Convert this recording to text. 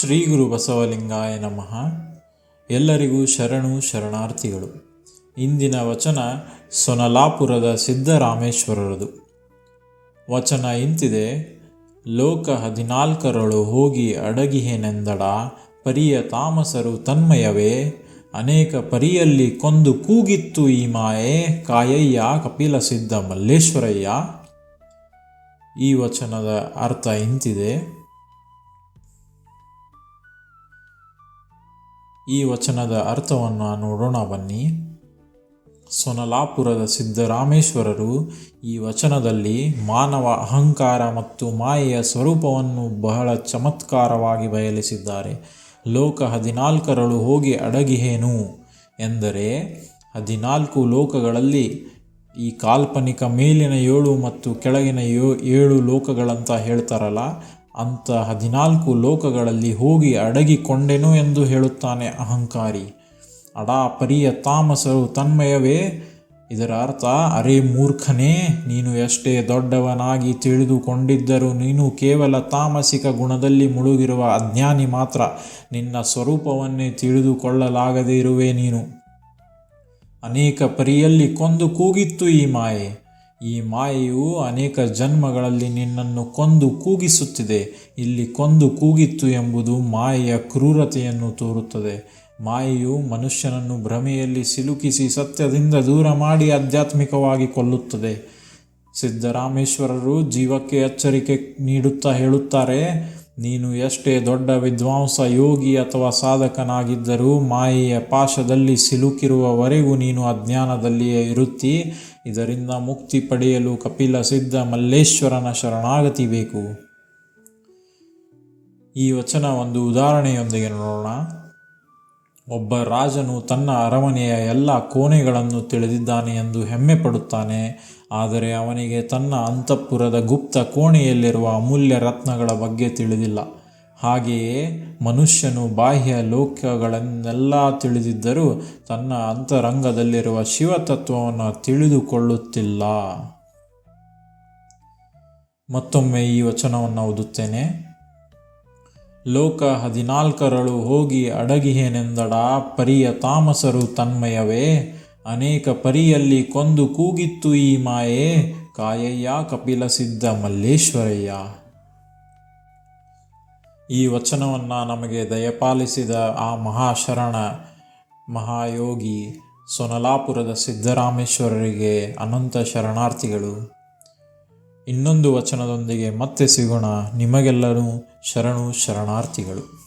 ಶ್ರೀ ಗುರು ಬಸವಲಿಂಗಾಯ ನಮಃ. ಎಲ್ಲರಿಗೂ ಶರಣು ಶರಣಾರ್ಥಿಗಳು. ಇಂದಿನ ವಚನ ಸೊನಲಾಪುರದ ಸಿದ್ದರಾಮೇಶ್ವರರದು. ವಚನ ಇಂತಿದೆ, ಲೋಕ ಹದಿನಾಲ್ಕರಳು ಹೋಗಿ ಅಡಗಿಹೇನೆಂದಡ, ಪರಿಯ ತಾಮಸರು ತನ್ಮಯವೇ, ಅನೇಕ ಪರಿಯಲ್ಲಿ ಕೊಂದು ಕೂಗಿತ್ತು ಈ ಮಾಯೆ, ಕಾಯಯ್ಯ ಕಪಿಲ ಸಿದ್ಧ ಮಲ್ಲೇಶ್ವರಯ್ಯ. ಈ ವಚನದ ಅರ್ಥ ಇಂತಿದೆ ಈ ವಚನದ ಅರ್ಥವನ್ನು ನೋಡೋಣ ಬನ್ನಿ. ಸೊನಲಾಪುರದ ಸಿದ್ದರಾಮೇಶ್ವರರು ಈ ವಚನದಲ್ಲಿ ಮಾನವ ಅಹಂಕಾರ ಮತ್ತು ಮಾಯೆಯ ಸ್ವರೂಪವನ್ನು ಬಹಳ ಚಮತ್ಕಾರವಾಗಿ ಬಯಲಿಸಿದ್ದಾರೆ. ಲೋಕ ಹದಿನಾಲ್ಕರಳು ಹೋಗಿ ಅಡಗಿಹೇನು? ಎಂದರೆ, ಹದಿನಾಲ್ಕು ಲೋಕಗಳಲ್ಲಿ ಈ ಕಾಲ್ಪನಿಕ ಮೇಲಿನ ಏಳು ಮತ್ತು ಕೆಳಗಿನ ಏಳು ಲೋಕಗಳಂತ ಹೇಳ್ತಾರಲ್ಲ ಅಂಥ ಹದಿನಾಲ್ಕು ಲೋಕಗಳಲ್ಲಿ ಹೋಗಿ ಅಡಗಿಕೊಂಡೆನು ಎಂದು ಹೇಳುತ್ತಾನೆ ಅಹಂಕಾರಿ. ಅಡಾ ಪರಿಯ ತಾಮಸರು ತನ್ಮಯವೇ? ಇದರ ಅರ್ಥ, ಅರೆ ಮೂರ್ಖನೇ, ನೀನು ಎಷ್ಟೇ ದೊಡ್ಡವನಾಗಿ ತಿಳಿದುಕೊಂಡಿದ್ದರೂ ನೀನು ಕೇವಲ ತಾಮಸಿಕ ಗುಣದಲ್ಲಿ ಮುಳುಗಿರುವ ಅಜ್ಞಾನಿ ಮಾತ್ರ. ನಿನ್ನ ಸ್ವರೂಪವನ್ನೇ ತಿಳಿದುಕೊಳ್ಳಲಾಗದೇ ಇರುವೆ ನೀನು. ಅನೇಕ ಪರಿಯಲ್ಲಿ ಕೊಂದು ಕೂಗಿತ್ತು ಈ ಮಾಯೆ. ಈ ಮಾಯೆಯು ಅನೇಕ ಜನ್ಮಗಳಲ್ಲಿ ನಿನ್ನನ್ನು ಕೊಂದು ಕೂಗಿಸುತ್ತಿದೆ. ಇಲ್ಲಿ ಕೊಂದು ಕೂಗಿತ್ತು ಎಂಬುದು ಮಾಯೆಯ ಕ್ರೂರತೆಯನ್ನು ತೋರುತ್ತದೆ. ಮಾಯೆಯು ಮನುಷ್ಯನನ್ನು ಭ್ರಮೆಯಲ್ಲಿ ಸಿಲುಕಿಸಿ ಸತ್ಯದಿಂದ ದೂರ ಮಾಡಿ ಆಧ್ಯಾತ್ಮಿಕವಾಗಿ ಕೊಲ್ಲುತ್ತದೆ. ಸಿದ್ದರಾಮೇಶ್ವರರು ಜೀವಕ್ಕೆ ಎಚ್ಚರಿಕೆ ನೀಡುತ್ತಾ ಹೇಳುತ್ತಾರೆ ನೀನು ಎಷ್ಟೇ ದೊಡ್ಡ ವಿದ್ವಾಂಸ ಯೋಗಿ ಅಥವಾ ಸಾಧಕನಾಗಿದ್ದರೂ ಮಾಯೆಯ ಪಾಶದಲ್ಲಿ ಸಿಲುಕಿರುವವರೆಗೂ ನೀನು ಅಜ್ಞಾನದಲ್ಲಿಯೇ ಇರುತ್ತಿ. ಇದರಿಂದ ಮುಕ್ತಿ ಪಡೆಯಲು ಕಪಿಲ ಸಿದ್ಧ ಮಲ್ಲೇಶ್ವರನ ಶರಣಾಗತಿ ಬೇಕು ಈ ವಚನ ಒಂದು ಉದಾಹರಣೆಯೊಂದಿಗೆ ನೋಡೋಣ. ಒಬ್ಬ ರಾಜನು ತನ್ನ ಅರಮನೆಯ ಎಲ್ಲ ಕೋಣೆಗಳನ್ನು ತಿಳಿದಿದ್ದಾನೆ ಎಂದು ಹೆಮ್ಮೆ ಪಡುತ್ತಾನೆ. ಆದರೆ ಅವನಿಗೆ ತನ್ನ ಅಂತಃಪುರದ ಗುಪ್ತ ಕೋಣೆಯಲ್ಲಿರುವ ಅಮೂಲ್ಯ ರತ್ನಗಳ ಬಗ್ಗೆ ತಿಳಿದಿಲ್ಲ. ಹಾಗೆಯೇ ಮನುಷ್ಯನು ಬಾಹ್ಯ ಲೋಕಗಳನ್ನೆಲ್ಲ ತಿಳಿದಿದ್ದರೂ ತನ್ನ ಅಂತರಂಗದಲ್ಲಿರುವ ಶಿವತತ್ವವನ್ನು ತಿಳಿದುಕೊಳ್ಳುತ್ತಿಲ್ಲ. ಮತ್ತೊಮ್ಮೆ ಈ ವಚನವನ್ನು ಓದುತ್ತೇನೆ. ಲೋಕ ಹದಿನಾಲ್ಕರಳು ಹೋಗಿ ಅಡಗಿಹೇನೆಂದಡ ಪರಿಯ ತಾಮಸರು ತನ್ಮಯವೇ? ಅನೇಕ ಪರಿಯಲ್ಲಿ ಕೊಂದು ಕೂಗಿತ್ತು ಈ ಮಾಯೆ. ಕಾಯಯ್ಯ ಕಪಿಲ ಸಿದ್ಧ ಮಲ್ಲೇಶ್ವರಯ್ಯ. ಈ ವಚನವನ್ನು ನಮಗೆ ದಯಪಾಲಿಸಿದ ಆ ಮಹಾಶರಣ ಮಹಾಯೋಗಿ ಸೊನಲಾಪುರದ ಸಿದ್ದರಾಮೇಶ್ವರರಿಗೆ ಅನಂತ ಶರಣಾರ್ಥಿಗಳು. ಇನ್ನೊಂದು ವಚನದೊಂದಿಗೆ ಮತ್ತೆ ಸಿಗೋಣ. ನಿಮಗೆಲ್ಲರೂ ಶರಣು ಶರಣಾರ್ಥಿಗಳು.